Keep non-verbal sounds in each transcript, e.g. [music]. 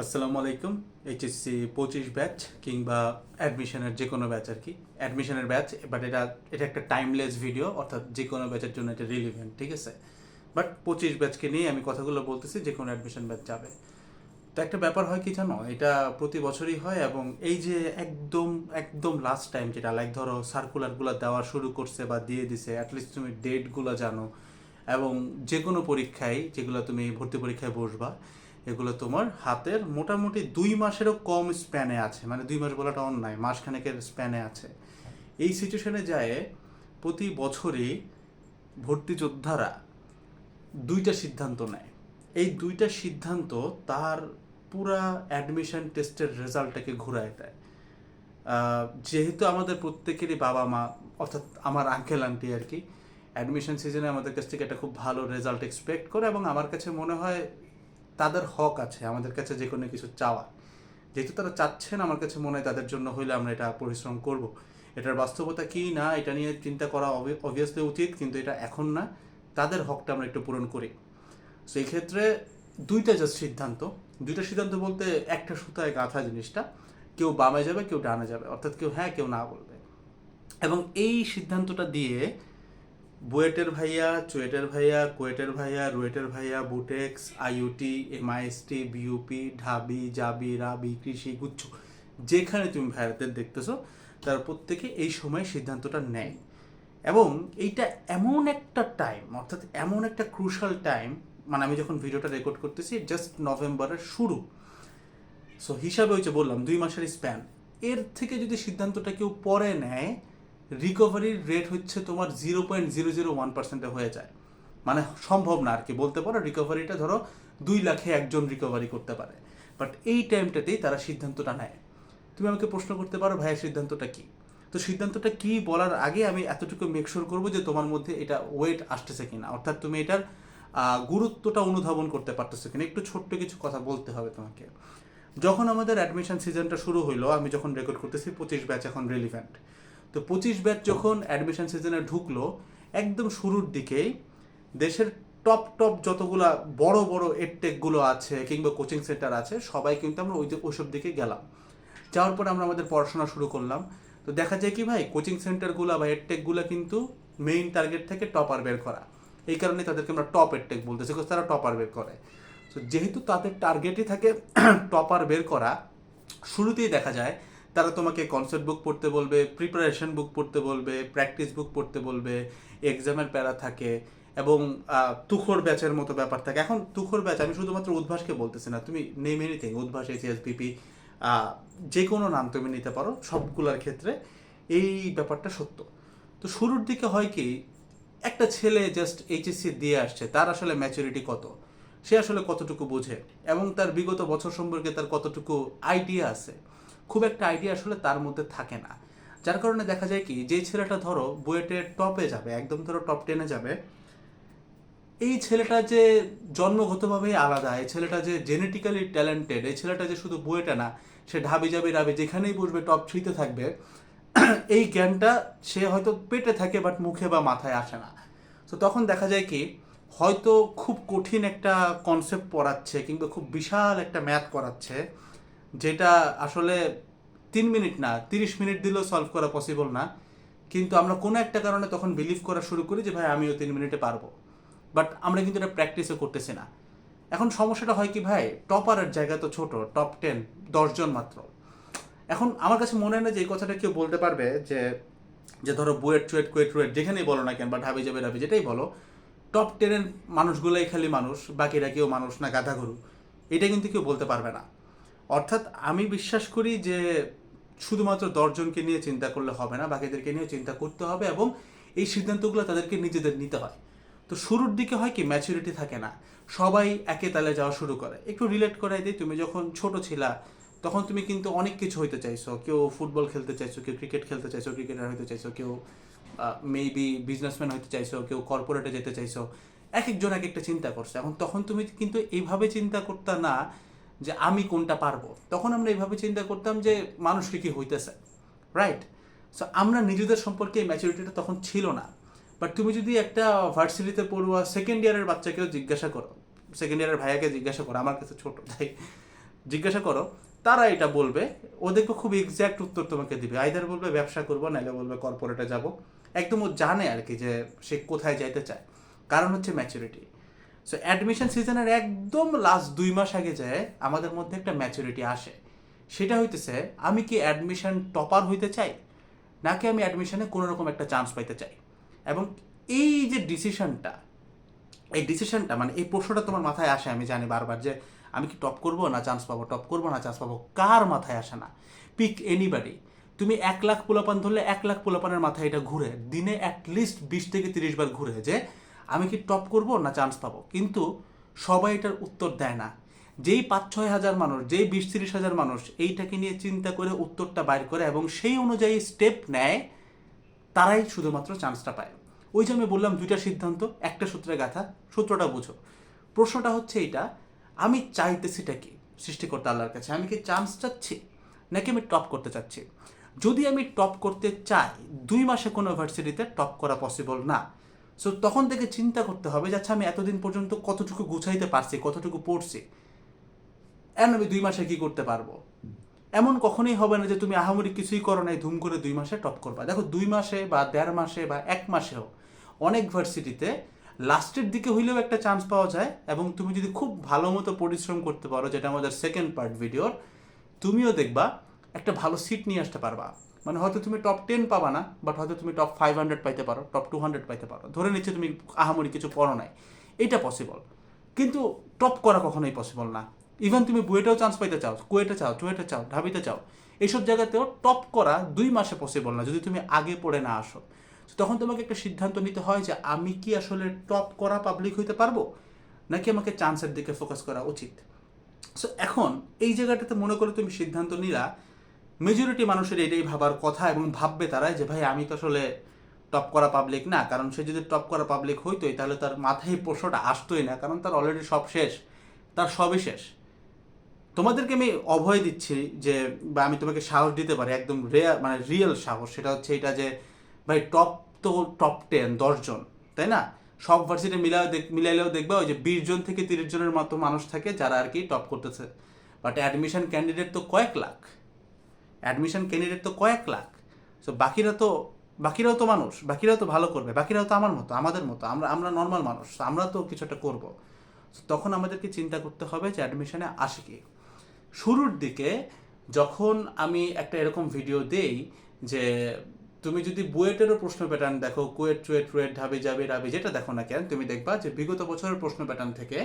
আসসালামু আলাইকুম, এইচএসসি পঁচিশ ব্যাচ কিংবা অ্যাডমিশনের যে কোনো ব্যাচ আর কি। অ্যাডমিশনের ব্যাচ বাট এটা এটা একটা টাইমলেস ভিডিও অর্থাৎ যে কোনো ব্যাচের জন্য এটা রিলিভেন্ট ঠিক আছে? বাট পঁচিশ ব্যাচকে নিয়ে আমি কথাগুলো বলতেছি, যে কোনো অ্যাডমিশন ব্যাচ যাবে। তো একটা ব্যাপার হয় কি জানো? এটা প্রতি বছরই হয় এবং এই যে একদম একদম লাস্ট টাইম যেটা লাইক ধরো সার্কুলারগুলো দেওয়া শুরু করছে বা দিয়ে দিছে অ্যাটলিস্ট তুমি ডেটগুলো জানো। এবং যে কোনো পরীক্ষায় যেগুলো তুমি ভর্তি পরীক্ষায় বসবা এগুলো তোমার হাতের মোটামুটি দুই মাসেরও কম স্প্যানে আছে। মানে দুই মাস বলাটা অন্যায়, মাসখানেকের স্প্যানে আছে। এই সিচুয়েশনে যায় প্রতি বছরই ভর্তি যোদ্ধারা দুইটা সিদ্ধান্ত নেয়। এই দুইটা সিদ্ধান্ত তার পুরা অ্যাডমিশন টেস্টের রেজাল্টটাকে ঘুরায় দেয়। যেহেতু আমাদের প্রত্যেকেরই বাবা মা, অর্থাৎ আমার আঙ্কেল আন্টি আর কি অ্যাডমিশন সিজনে আমাদের কাছ থেকে একটা খুব ভালো রেজাল্ট এক্সপেক্ট করে এবং আমার কাছে মনে হয় তাদের হক আছে, আমাদের কাছে যে কোনো কিছু চাওয়া। যেহেতু তারা চাচ্ছেন, আমার কাছে মনে হয় তাদের জন্য হইলে আমরা এটা পরিশ্রম করব। এটার বাস্তবতা কি? না, এটা নিয়ে চিন্তা করা অবভিয়াসলি উচিত, কিন্তু এটা এখন না। তাদের হকটা আমরা একটু পূরণ করি। সো এই ক্ষেত্রে দুইটা জাস্ট সিদ্ধান্ত। দুইটা সিদ্ধান্ত বলতে একটা সুতায় গাঁথা জিনিসটা। কেউ বামে যাবে, কেউ ডানে যাবে। অর্থাৎ কেউ হ্যাঁ কেউ না বলবে। এবং এই সিদ্ধান্তটা দিয়ে বুয়েটের ভাইয়া, চুয়েটের ভাইয়া, কুয়েটের ভাইয়া, রুয়েটের ভাইয়া, বুটেক্স আইউটি এমআইএসটি বিউপি ঢাবি, জাবি, রাবি, কৃষি, গুচ্ছ, যেখানে তুমি ভাইয়াদের দেখতেছো, তার প্রত্যেকে এই সময় সিদ্ধান্তটা নেয়। এবং এইটা এমন একটা টাইম অর্থাৎ এমন একটা ক্রুশাল টাইম মানে আমি যখন ভিডিওটা রেকর্ড করতেছি জাস্ট নভেম্বরের শুরু। সো হিসাবে যে বললাম, দুই মাসের স্প্যান এর থেকে যদি সিদ্ধান্তটা কেউ পরে নেয় রিকভারির রেট হচ্ছে তোমার zero point zero zero one পার্সেন্টে হয়ে যায়। মানে সম্ভব না আর কি, বলতে পারো রিকভারিটা ধরো দুই লাখে একজন রিকভারি করতে পারে। বাট এই টাইমটাতেই তারা সিদ্ধান্তটা নেয়। তুমি আমাকে প্রশ্ন করতে পারো ভাইয়ের সিদ্ধান্তটা কি? তো সিদ্ধান্তটা কি বলার আগে আমি এতটুকু মেকশোর করব যে তোমার মধ্যে এটা ওয়েট আসতেছে কিনা। অর্থাৎ তুমি এটার গুরুত্বটা অনুধাবন করতে পারতেছো কিনা। একটু ছোট্ট কিছু কথা বলতে হবে তোমাকে। যখন আমাদের অ্যাডমিশন সিজনটা শুরু হইল, আমি যখন রেকর্ড করতেছি পঁচিশ ব্যাচ এখন রিলিভেন্ট তো পঁচিশ ব্যাচ যখন অ্যাডমিশন সিজনে ঢুকলো, একদম শুরুর দিকেই দেশের টপ টপ যতগুলা বড় বড় এডটেকগুলো আছে কিংবা কোচিং সেন্টার আছে, সবাই কিন্তু আমরা ওই ওইসব দিকে গেলাম। যাওয়ার পরে আমরা আমাদের পড়াশোনা শুরু করলাম। তো দেখা যায় কি ভাই কোচিং সেন্টারগুলো বা এডটেকগুলো কিন্তু মেইন টার্গেট থেকে টপার বের করা। এই কারণে তাদেরকে আমরা টপ এডটেক বলতেছি তারা টপার বের করে। তো যেহেতু তাদের টার্গেটই থাকে [clears throat] টপার বের করা, শুরুতেই দেখা যায় তারা তোমাকে কনসেপ্ট বুক পড়তে বলবে প্রিপারেশন বুক পড়তে বলবে প্র্যাকটিস বুক পড়তে বলবে এক্সামের প্যারা থাকে এবং তুখোর ব্যাচের মতো ব্যাপার থাকে। এখন তুখোর ব্যাচ, আমি শুধুমাত্র উদ্ভাসকে বলতেছি না, তুমি name anything Udvash ACS BP যে কোনো নাম তুমি নিতে পারো, সবগুলোর ক্ষেত্রে এই ব্যাপারটা সত্য। তো শুরুর দিকে হয় কি, একটা ছেলে জাস্ট এইচএসসি দিয়ে আসছে, তার আসলে ম্যাচুরিটি কত? সে আসলে কতটুকু বোঝে? এবং তার বিগত বছর সম্পর্কে তার কতটুকু আইডিয়া আছে? খুব একটা আইডিয়া আসলে তার মধ্যে থাকে না। যার কারণে দেখা যায় কি যে ছেলেটা ধরো বুয়েটের টপে যাবে, একদম ধরো টপ টেনে যাবে, এই ছেলেটা যে জন্মগতভাবেই আলাদা, এই ছেলেটা যে জেনেটিক্যালি ট্যালেন্টেড এই ছেলেটা যে শুধু বইটা না, সে ঢাবি যাবে রাবে যেখানেই বসবে টপ থ্রিতে থাকবে, [clears throat] এই জ্ঞানটা সে হয়তো পেটে থাকে বাট মুখে বা মাথায় আসে না। তো তখন দেখা যায় কি, হয়তো খুব কঠিন একটা কনসেপ্ট পড়াচ্ছে কিংবা খুব বিশাল একটা ম্যাথ করাচ্ছে যেটা আসলে তিন মিনিট না, তিরিশ মিনিট দিলেও সলভ করা পসিবল না। কিন্তু আমরা কোনো একটা কারণে তখন বিলিভ করা শুরু করি যে, ভাই, আমিও তিন মিনিটে পারব। বাট আমরা কিন্তু এটা প্র্যাকটিসও করতেছি না। এখন সমস্যাটা হয় কি, ভাই টপারের জায়গা তো ছোট টপ টেন দশজন মাত্র। এখন আমার কাছে মনে হয় না যে এই কথাটা কেউ বলতে পারবে যে যে ধরো বুয়েট, চুয়েট, কুয়েট, রুয়েট, যেখানেই বলো না কেন বা ঢাবি যাবে, ঢাবি, যেটাই বলো টপ টেনের মানুষগুলোই খালি মানুষ, বাকিরা কেউ মানুষ না, গাধা গরু। এটা কিন্তু কেউ বলতে পারবে না। অর্থাৎ আমি বিশ্বাস করি যে শুধুমাত্র দশজনকে নিয়ে চিন্তা করলে হবে না, বাকিদেরকে নিয়ে চিন্তা করতে হবে এবং এই সিদ্ধান্তগুলো তাদেরকে নিজেদের নিতে হয়। তো শুরুর দিকে হয় কি ম্যাচুরিটি থাকে না। সবাই একে তালে যাওয়া শুরু করে। একটু রিলেট করাই দিই, তুমি যখন ছোট ছিলা, তখন তুমি কিন্তু অনেক কিছু হইতে চাইছো। কেউ ফুটবল খেলতে চাইছো, কেউ ক্রিকেট খেলতে চাইছো ক্রিকেটার হইতে চাইছো, কেউ মেবি বিজনেসম্যান হইতে চাইছো, কেউ কর্পোরেটে যেতে চাইছো। এক একজন এক একটা চিন্তা করছে। এখন তখন তুমি কিন্তু এইভাবে চিন্তা করতে না যে আমি কোনটা পারব? তখন আমরা এইভাবে চিন্তা করতাম যে মানুষকে কি হইতেছে রাইট সো আমরা নিজেদের সম্পর্কে এই ম্যাচুরিটিটা তখন ছিল না। বাট তুমি যদি একটা ভার্সিটিতে পড়ুয়া সেকেন্ড ইয়ারের বাচ্চাকেও জিজ্ঞাসা করো সেকেন্ড ইয়ারের ভাইয়াকে জিজ্ঞাসা করো, আমার কাছে ছোট, তাই জিজ্ঞাসা করো, তারা এটা বলবে, ওদেরকে খুব এক্স্যাক্ট উত্তর তোমাকে দিবে। আইদার বলবে ব্যবসা করব, নাহলে বলবে কর্পোরেটে যাব। একদম ও জানে আর কি যে সে কোথায় যাইতে চায়। কারণ হচ্ছে ম্যাচুরিটি সো অ্যাডমিশন সিজনের একদম লাস্ট দুই মাস আগে যায়, আমাদের মধ্যে একটা ম্যাচুরিটি আসে। সেটা হইতেছে, আমি কি অ্যাডমিশন টপার হইতে চাই? নাকি আমি অ্যাডমিশনে কোনো রকম একটা চান্স পাইতে চাই? এবং এই যে ডিসিশনটা এই ডিসিশনটা মানে এই প্রশ্নটা তোমার মাথায় আসে, আমি জানি বারবার যে আমি কি টপ করব না চান্স পাবো টপ করব না চান্স পাবো, কার মাথায় আসে না? পিক এনিবাডি তুমি এক লাখ পোলাপান ধরলে এক লাখ পোলাপানের মাথায় এটা ঘুরে, দিনে অ্যাটলিস্ট বিশ থেকে তিরিশ বার ঘুরে যে আমি কি টপ করব না চান্স পাবো? কিন্তু সবাই এটার উত্তর দেয় না। যেই পাঁচ ছয় হাজার মানুষ, যেই বিশ তিরিশ হাজার মানুষ এইটাকে নিয়ে চিন্তা করে উত্তরটা বাইর করে এবং সেই অনুযায়ী স্টেপ নেয়, তারাই শুধুমাত্র চান্সটা পায়। ওই যে আমি বললাম দুইটা সিদ্ধান্ত, একটা সূত্রে গাথা, সূত্রটা বুঝো। প্রশ্নটা হচ্ছে এটা আমি চাইতেছিটা কি সৃষ্টিকর্তা আল্লাহর কাছে? আমি কি চান্স চাচ্ছি? নাকি আমি টপ করতে চাচ্ছি? যদি আমি টপ করতে চাই, দুই মাসে কোনো ইউনিভার্সিটিতে টপ করা পসিবল না। সো তখন থেকে চিন্তা করতে হবে যে আচ্ছা আমি এতদিন পর্যন্ত কতটুকু গুছাইতে পারছি, কতটুকু পড়ছি? এখন আমি দুই মাসে কি করতে পারব? এমন কখনোই হবে না যে, তুমি আহামরি কিছুই করো নাই, ধুম করে দুই মাসে টপ করবা। দেখো, দুই মাসে বা দেড় মাসে বা এক মাসেও অনেক ভার্সিটিতে লাস্টের দিকে হইলেও একটা চান্স পাওয়া যায় এবং তুমি যদি খুব ভালো মতো পরিশ্রম করতে পারো, যেটা আমাদের সেকেন্ড পার্ট ভিডিওর তুমিও দেখবা, একটা ভালো সিট নিয়ে আসতে পারবা। মানে হয়তো তুমি টপ টেন পাবা না বাট হয়তো তুমি টপ ফাইভ হান্ড্রেড পাইতে পারো টপ টু হান্ড্রেড পাইতে পারো। ধরে নিচ্ছে তুমি আহামরি কিছু পড়ো নাই। এটা পসিবল কিন্তু টপ করা কখনোই পসিবল না। ইভেন তুমি বুয়েটাও চান্স পাইতে চাও, কুয়েটে চাও, চুয়েটে চাও, ঢাবিতে চাও, এইসব জায়গাতেও টপ করা দুই মাসে পসিবল না, যদি তুমি আগে পড়ে না আসো। তখন তোমাকে একটা সিদ্ধান্ত নিতে হয় যে আমি কি আসলে টপ করা পাবলিক হইতে পারব, নাকি আমাকে চান্সের দিকে ফোকাস করা উচিত? সো এখন এই জায়গাটাতে মনে করে তুমি সিদ্ধান্ত নিলা মেজরিটি মানুষের এটাই ভাবার কথা এবং ভাববে তারা যে, ভাই, আমি তো আসলে টপ করা পাবলিক না। কারণ সে যদি টপ করা পাবলিক হইতোই, তাহলে তার মাথায় প্রশ্নটা আসতোই না। কারণ তার অলরেডি সব শেষ। তার সবই শেষ। তোমাদেরকে আমি অভয় দিচ্ছি যে, বা আমি তোমাকে সাহস দিতে পারি, একদম রেয়ার মানে রিয়েল সাহস। সেটা হচ্ছে এটা যে, ভাই টপ তো টপ টেন দশজন তাই না? সব ভার্সিটি মিলাও মিলাইলেও দেখবে ওই যে বিশ জন থেকে তিরিশ জনের মতো মানুষ থাকে যারা আর কি টপ করতেছে। বাট অ্যাডমিশন ক্যান্ডিডেট তো কয়েক লাখ। অ্যাডমিশন ক্যান্ডিডেট তো কয়েক লাখ। সো বাকিরা তো, বাকিরাও তো মানুষ, বাকিরাও তো ভালো করবে, বাকিরাও তো আমার মতো, আমাদের মতো, আমরা আমরা নর্মাল মানুষ আমরা তো কিছু একটা করব। তখন আমাদেরকে চিন্তা করতে হবে যে অ্যাডমিশনে আসে কি। শুরুর দিকে যখন আমি একটা এরকম ভিডিও দেই যে, তুমি যদি বুয়েটেরও প্রশ্ন প্যাটার্ন দেখো, কুয়েট, চুয়েট, রুয়েট, ঢাবি যাবি রাবি, যেটা দেখো না কেন, তুমি দেখবা যে বিগত বছরের প্রশ্ন প্যাটার্ন থেকে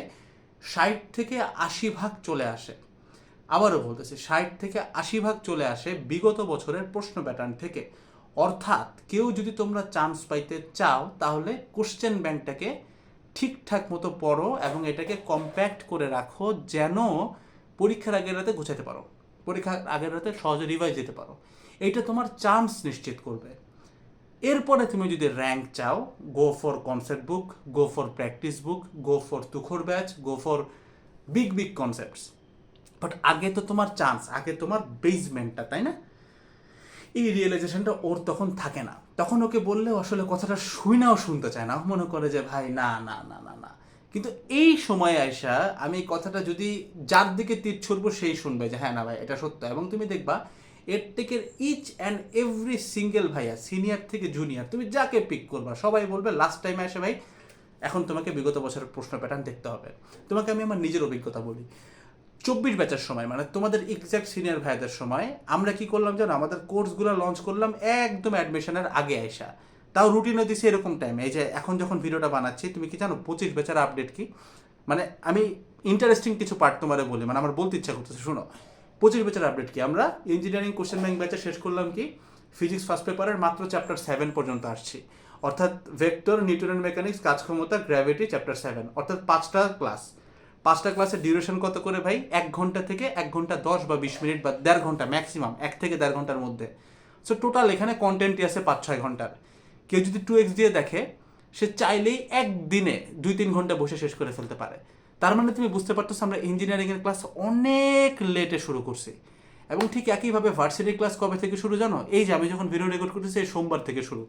ষাট থেকে আশি ভাগ চলে আসে। আবারও বলতেছি, ষাট থেকে আশি ভাগ চলে আসে বিগত বছরের প্রশ্ন প্যাটার্ন থেকে। অর্থাৎ কেউ যদি তোমরা চান্স পাইতে চাও, তাহলে কোশ্চেন ব্যাংকটাকে ঠিকঠাক মতো পড়ো এবং এটাকে কম্প্যাক্ট করে রাখো যেন পরীক্ষার আগের রাতে গোছাতে পারো। পরীক্ষার আগের রাতে সহজে রিভাইজ দিতে পারো। এইটা তোমার চান্স নিশ্চিত করবে। এরপরে তুমি যদি র্যাঙ্ক চাও go for concept book go for practice book go for তুখর batch go for big big concepts but আগে তো তোমার চান্স আগে তোমার বেজমেন্টটা তাই না? এই রিয়েলাইজেশনটা ওর তখন থাকে না। তখন ওকে বললে আসলে কথাটা শুই নাও শুনতে চায় না। মনে করে যে, ভাই, না না না না না। কিন্তু এই সময়ে আয়সা আমি কথাটা যদি যার দিকে তীর ছুড়বো, সেই শুনবে যে হ্যাঁ না ভাই, এটা সত্য। এবং তুমি দেখবা, এর থেকে ইচ অ্যান্ড এভরি সিঙ্গেল ভাইয়া সিনিয়র থেকে জুনিয়র তুমি যাকে পিক করবা, সবাই বলবে লাস্ট টাইমে এসে ভাই, এখন তোমাকে বিগত বছরের প্রশ্ন প্যাটার্ন দেখতে হবে। তোমাকে আমি আমার নিজের অভিজ্ঞতা বলি। চব্বিশ ব্যাচের সময় মানে তোমাদের এক্সাক্ট সিনিয়র ভাইদের সময়। আমরা কি করলাম জানো, আমাদের কোর্সগুলো লঞ্চ করলাম একদম অ্যাডমিশনের আগে আইসা। তাও রুটিনও দিছি এরকম টাইমে এই যে এখন যখন ভিডিওটা বানাচ্ছি, তুমি কি জানো, পঁচিশ ব্যাচের আপডেট কি? মানে আমি ইন্টারেস্টিং কিছু পার্ট তোমারে বলি মানে আমার বলতে ইচ্ছা করতেছে, শোনো। পঁচিশ ব্যাচের আপডেট কি? আমরা ইঞ্জিনিয়ারিং কোশ্চেন ব্যাংক ব্যাচে শেষ করলাম কি? ফিজিক্স ফার্স্ট পেপারের মাত্র চ্যাপ্টার সেভেন পর্যন্ত আসছি। অর্থাৎ ভেক্টর নিউটনের মেকানিক্স কাজ ক্ষমতা গ্র্যাভিটি চ্যাপ্টার সেভেন অর্থাৎ পাঁচটা ক্লাস পাঁচটা ক্লাসের ডিউরেশন কত করে ভাই? এক ঘণ্টা থেকে এক ঘণ্টা দশ বা বিশ মিনিট বা দেড় ঘণ্টা ম্যাক্সিমাম এক থেকে দেড় ঘণ্টার মধ্যে। সো টোটাল এখানে কন্টেন্টই আছে পাঁচ ছয় ঘণ্টার। কেউ যদি টু এক্স দিয়ে দেখে, সে চাইলেই একদিনে দুই তিন ঘণ্টা বসে শেষ করে ফেলতে পারে। তার মানে তুমি বুঝতে পারতেছো আমরা ইঞ্জিনিয়ারিংয়ের ক্লাস অনেক লেটে শুরু করছি। এবং ঠিক একইভাবে ভার্সিটি ক্লাস কবে থেকে শুরু জানো? এই যে আমি যখন ভিডিও রেকর্ড করতেছি, এই সোমবার থেকে শুরু।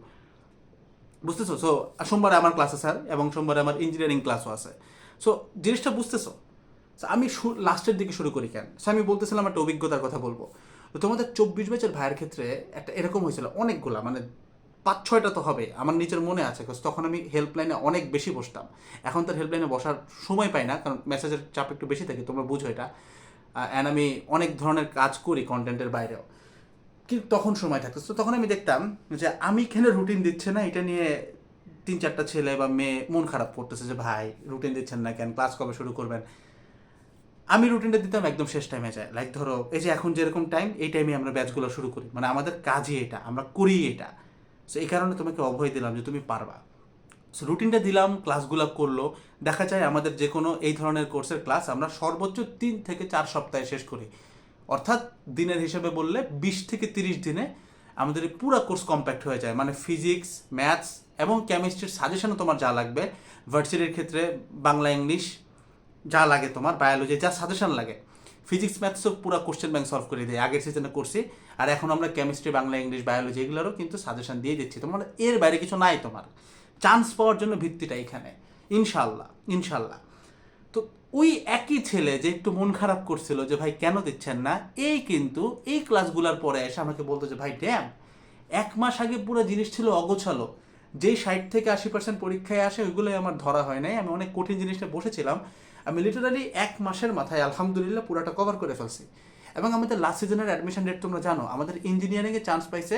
বুঝতেছো? সো সোমবারে আমার ক্লাস আছে স্যার এবং সোমবারে আমার ইঞ্জিনিয়ারিং ক্লাসও আছে। সো জিনিসটা বুঝতেছো? আমি লাস্টের দিকে শুরু করি কেন? So, আমি বলতেছিলাম একটা অভিজ্ঞতার কথা বলব। তো তোমাদের চব্বিশ ব্যাচের ভাইয়ের ক্ষেত্রে একটা এরকম হয়েছিল অনেকগুলা মানে পাঁচ ছয়টা তো হবে আমার নিজের মনে আছে তখন আমি হেল্পলাইনে অনেক বেশি বসতাম। এখন তার হেল্পলাইনে বসার সময় পাই না কারণ মেসেজের চাপ একটু বেশি থাকে তোমরা বুঝো এটা। অ্যান্ড আমি অনেক ধরনের কাজ করি কন্টেন্টের বাইরেও। কিন্তু তখন সময় থাকতো। তো তখন আমি দেখতাম যে আমি এখানে রুটিন দিচ্ছে না? এটা নিয়ে তিন চারটা ছেলে বা মেয়ে মন খারাপ করতেছে যে, ভাই রুটিন দিচ্ছেন না কেন? ক্লাস কবে শুরু করবেন? আমি রুটিনটা দিতাম একদম শেষ টাইমে যায়। লাইক ধরো, এই যে এখন যেরকম টাইম এই টাইমে আমরা ব্যাচগুলো শুরু করি। মানে আমাদের কাজই এটা, আমরা করি এটা। সো এই কারণে তোমাকে অভয় দিলাম যে, তুমি পারবা। সো রুটিনটা দিলাম ক্লাসগুলো করল। দেখা যায় আমাদের যে কোনো এই ধরনের কোর্সের ক্লাস আমরা সর্বোচ্চ তিন থেকে চার সপ্তাহে শেষ করি। অর্থাৎ দিনের হিসেবে বললে বিশ থেকে তিরিশ দিনে আমাদের পুরো কোর্স কম্প্যাক্ট হয়ে যায়। মানে ফিজিক্স ম্যাথস এবং কেমিস্ট্রির সাজেশনও তোমার যা লাগবে। ভার্সিটির ক্ষেত্রে বাংলা ইংলিশ যা লাগে তোমার বায়োলজি যা সাজেশন লাগে। ফিজিক্স ম্যাথসও পুরো কোশ্চেন ব্যাংক সলভ করে দিই আগের সিজনে করছি। আর এখন আমরা কেমিস্ট্রি বাংলা ইংলিশ বায়োলজি এগুলোরও কিন্তু সাজেশন দিয়ে দিচ্ছি। তোমার এর বাইরে কিছু নাই তোমার। চান্স পাওয়ার জন্য ভিত্তিটা এখানে। ইনশাল্লাহ ইনশাল্লাহ তো ওই একই ছেলে যে একটু মন খারাপ করছিল যে, ভাই, কেন দিচ্ছেন না? এই কিন্তু এই ক্লাসগুলোর পরে এসে আমাকে বলতো যে, ভাই ড্যাম এক মাস আগে পুরো জিনিস ছিল অগোছালো। যেই ষাট থেকে আশি পার্সেন্ট পরীক্ষায় আসে, ওইগুলোই আমার ধরা হয় নাই। আমি অনেক কঠিন জিনিসটা বসেছিলাম। আমি লিটারালি এক মাসের মাথায় আলহামদুলিল্লাহ পুরোটা কভার করে ফেলছি। এবং আমাদের লাস্ট সিজনের অ্যাডমিশন রেট তোমরা জানো, আমাদের ইঞ্জিনিয়ারিংয়ে চান্স পাইছে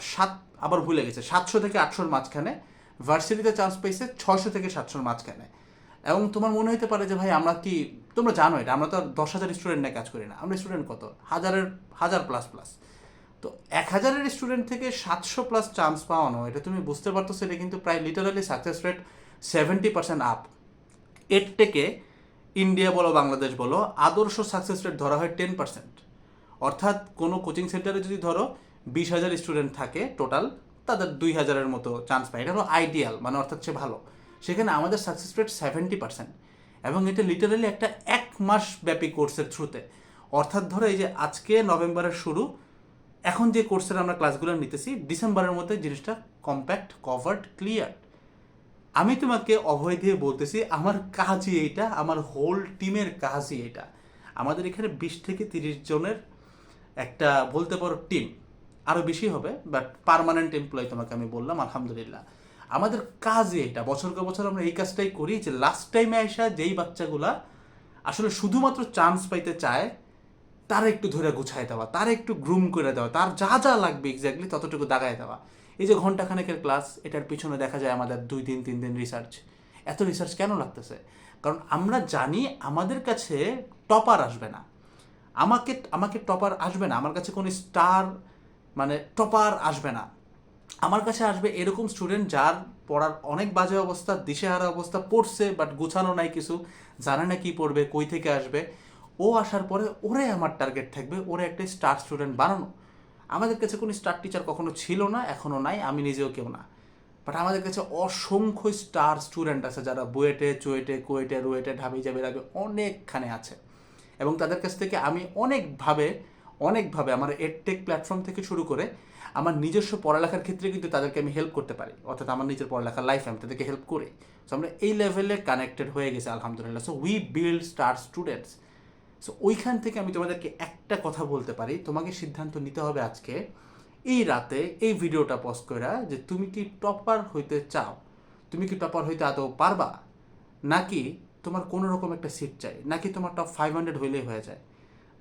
সাত, আবার ভুলে গেছে, সাতশো থেকে আটশোর মাঝখানে। ভার্সিটিতে চান্স পাইছে ছশো থেকে সাতশোর মাঝখানে। এবং তোমার মনে হতে পারে যে, ভাই, আমরা কি, তোমরা জানো এটা, আমরা তো দশ হাজার স্টুডেন্ট নিয়ে কাজ করি না। আমরা স্টুডেন্ট কত? হাজারের, হাজার প্লাস প্লাস তো এক হাজারের স্টুডেন্ট থেকে সাতশো প্লাস চান্স পাওয়ানো, এটা তুমি বুঝতে পারতো সেটা কিন্তু প্রায় literally success rate seventy percent up এর থেকে ইন্ডিয়া বলো বাংলাদেশ বলো, আদর্শ সাকসেস রেট ধরা হয় টেন পার্সেন্ট অর্থাৎ কোনো কোচিং সেন্টারে যদি ধরো বিশ হাজার স্টুডেন্ট থাকে টোটাল তাদের দুই হাজারের মতো চান্স পায়। এটা হলো আইডিয়াল মানে অর্থাৎ সে ভালো। সেখানে আমাদের সাকসেস রেট সেভেন্টি পার্সেন্ট এবং এটা লিটারালি একটা এক মাস ব্যাপী কোর্সের থ্রুতে অর্থাৎ ধরো এই যে আজকে নভেম্বরের শুরু এখন যে কোর্সের আমরা ক্লাসগুলো নিতেছি ডিসেম্বরের মধ্যে জিনিসটা কম্প্যাক্ট কভার্ড ক্লিয়ার আমি তোমাকে অভয় দিয়ে বলতেছি, আমার কাজই এইটা, আমার হোল টিমের কাজই এটা আমাদের এখানে বিশ থেকে তিরিশ জনের একটা বলতে পারো টিম আরও বেশি হবে বাট পার্মানেন্ট এমপ্লয় তোমাকে আমি বললাম, আলহামদুলিল্লাহ। আমাদের কাজই এটা বছরকে বছর আমরা এই কাজটাই করি যে লাস্ট টাইমে আসা যেই বাচ্চাগুলা আসলে শুধুমাত্র চান্স পাইতে চায় তার একটু ধরে গুছাই দেওয়া, তার একটু গ্রুম করে দেওয়া, তার যা যা লাগবে এক্স্যাক্টলি ততটুকু দাগায় দেওয়া। এই যে ঘন্টাখানেকের ক্লাস এটার পিছনে দেখা যায় আমাদের দুই দিন, তিন দিন রিসার্চ এত রিসার্চ কেন লাগতেছে? কারণ আমরা জানি আমাদের কাছে টপার আসবে না। আমাকে আমাকে টপার আসবে না, আমার কাছে কোনো স্টার মানে টপার আসবে না। আমার কাছে আসবে এরকম স্টুডেন্ট যার পড়ার অনেক বাজে অবস্থা, দিশেহারা অবস্থা, পড়ছে বাট গোছানো নাই কিছু, জানে না কি পড়বে, কই থেকে আসবে। ও আসার পরে ওরে আমার টার্গেট থাকবে, ওরে একটা স্টার স্টুডেন্ট বানানো। আমাদের কাছে কোনো স্টার টিচার কখনো ছিল না এখনও নাই, আমি নিজেও কেউ না। বাট আমাদের কাছে অসংখ্য স্টার স্টুডেন্ট আছে যারা বুয়েটে, চুয়েটে, কুয়েটে, রুয়েটে, ঢাবি যাবে রাবে অনেকখানে আছে। এবং তাদের কাছ থেকে আমি অনেকভাবে অনেকভাবে আমার এডটেক প্ল্যাটফর্ম থেকে শুরু করে আমার নিজস্ব পড়ালেখার ক্ষেত্রে কিন্তু তাদেরকে আমি হেল্প করতে পারি। অর্থাৎ আমার নিজের পড়ালেখার লাইফে আমি তাদেরকে হেল্প করি। সো আমরা এই লেভেলে কানেক্টেড হয়ে গেছি, আলহামদুলিল্লাহ। So we build star students so ওইখান থেকে আমি তোমাদেরকে একটা কথা বলতে পারি। তোমাকে সিদ্ধান্ত নিতে হবে আজকে। এই রাতে এই ভিডিওটা পোস্ট করে যে তুমি কি টপার হইতে চাও? তুমি কি টপার হইতে আদৌ পারবা? নাকি তোমার কোনো রকম একটা সিট চাই? নাকি তোমার টপ ফাইভ হান্ড্রেড হইলেই হয়ে যায়?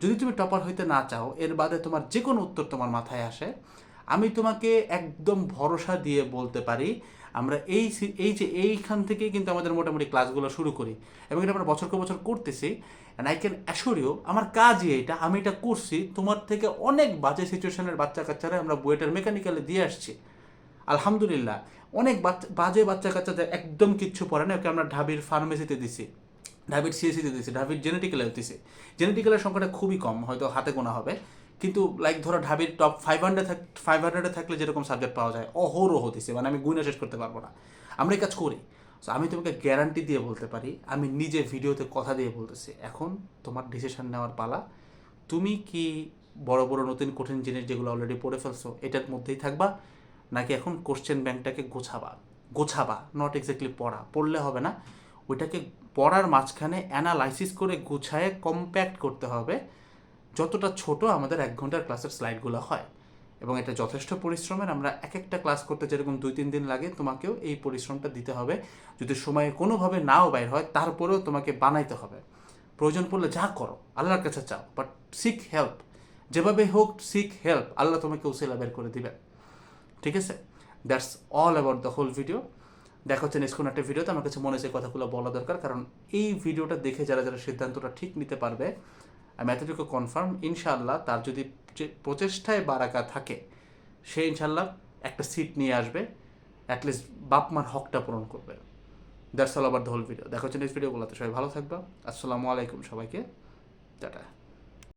যদি তুমি টপার হইতে না চাও, এর বাদে তোমার যে কোনো উত্তর তোমার মাথায় আসে। আমি তোমাকে একদম ভরসা দিয়ে বলতে পারি, আমরা এই এই যে এইখান থেকেই কিন্তু আমাদের মোটামুটি ক্লাসগুলো শুরু করি। এবং এটা আমরা বছরকে বছর করতেছি। অ্যান্ড আই ক্যান অ্যাসোরিও আমার কাজই এটা আমি এটা করছি, তোমার থেকে অনেক বাজে সিচুয়েশনের বাচ্চা কাচ্চারা আমরা বুয়েটার মেকানিক্যালে দিয়ে আসছি। আলহামদুলিল্লাহ, অনেক বাচ্চা, বাজে বাচ্চা কাচ্চাদের একদম কিচ্ছু পড়ে না, ওকে আমরা ঢাবির ফার্মেসিতে দিছি, ঢাবির সিএসিতে দিছি, ঢাবির জেনেটিক্যালে দিছি। জেনেটিক্যালের সংখ্যাটা খুবই কম, হয়তো হাতে গোনা হবে। কিন্তু লাইক ধরো ঢাবির টপ ফাইভ হান্ড্রেড ফাইভ হান্ড্রেডে থাকলে যেরকম সাবজেক্ট পাওয়া যায়, অহরহ দিছে মানে আমি গুণে শেষ করতে পারব না। আমরা এই কাজ করি। So, আমি তোমাকে গ্যারান্টি দিয়ে বলতে পারি আমি নিজে ভিডিওতে কথা দিয়ে বলতেছি এখন তোমার ডিসিশন নেওয়ার পালা। তুমি কি বড় বড় নতুন কঠিন জিনিস যেগুলো অলরেডি পড়ে ফেলছো এটার মধ্যেই থাকবা নাকি এখন কোশ্চেন ব্যাংকটাকে গোছাবা? গোছাবা নট এক্স্যাক্টলি পড়া। পড়লে হবে না ওইটাকে পড়ার মাঝখানে অ্যানালাইসিস করে গুছায়ে কম্প্যাক্ট করতে হবে যতটা ছোট আমাদের এক ঘণ্টার ক্লাসের স্লাইডগুলো হয়। এবং এটা যথেষ্ট পরিশ্রমের। আমরা এক একটা ক্লাস করতে যেরকম দুই তিন দিন লাগে, তোমাকেও এই পরিশ্রমটা দিতে হবে। যদি সময়ে কোনোভাবে নাও বাইর হয়, তারপরেও তোমাকে বানাইতে হবে। প্রয়োজন পড়লে যা করো, আল্লাহর কাছে চাও বাট সিক হেল্প যেভাবে হোক সিক হেল্প আল্লাহ তোমাকে উসিলা বের করে দিবে ঠিক আছে? That's all about the whole video দেখা হচ্ছে নেক্সট কোনো একটা ভিডিওতে আমার কাছে মনে হচ্ছে কথাগুলো বলা দরকার, কারণ এই ভিডিওটা দেখে যারা যারা সিদ্ধান্তটা ঠিক নিতে পারবে আমি এতটুকু কনফার্ম ইনশাল্লাহ তার যদি প্রচেষ্টায় বারাকা থাকে, সে ইনশাল্লাহ একটা সিট নিয়ে আসবে অ্যাটলিস্ট বাপমার হকটা পূরণ করবে। That's all about the whole video হচ্ছে নেক্সট ভিডিওগুলোতে সবাই ভালো থাকবে। আসসালামু আলাইকুম সবাইকে। টাটা।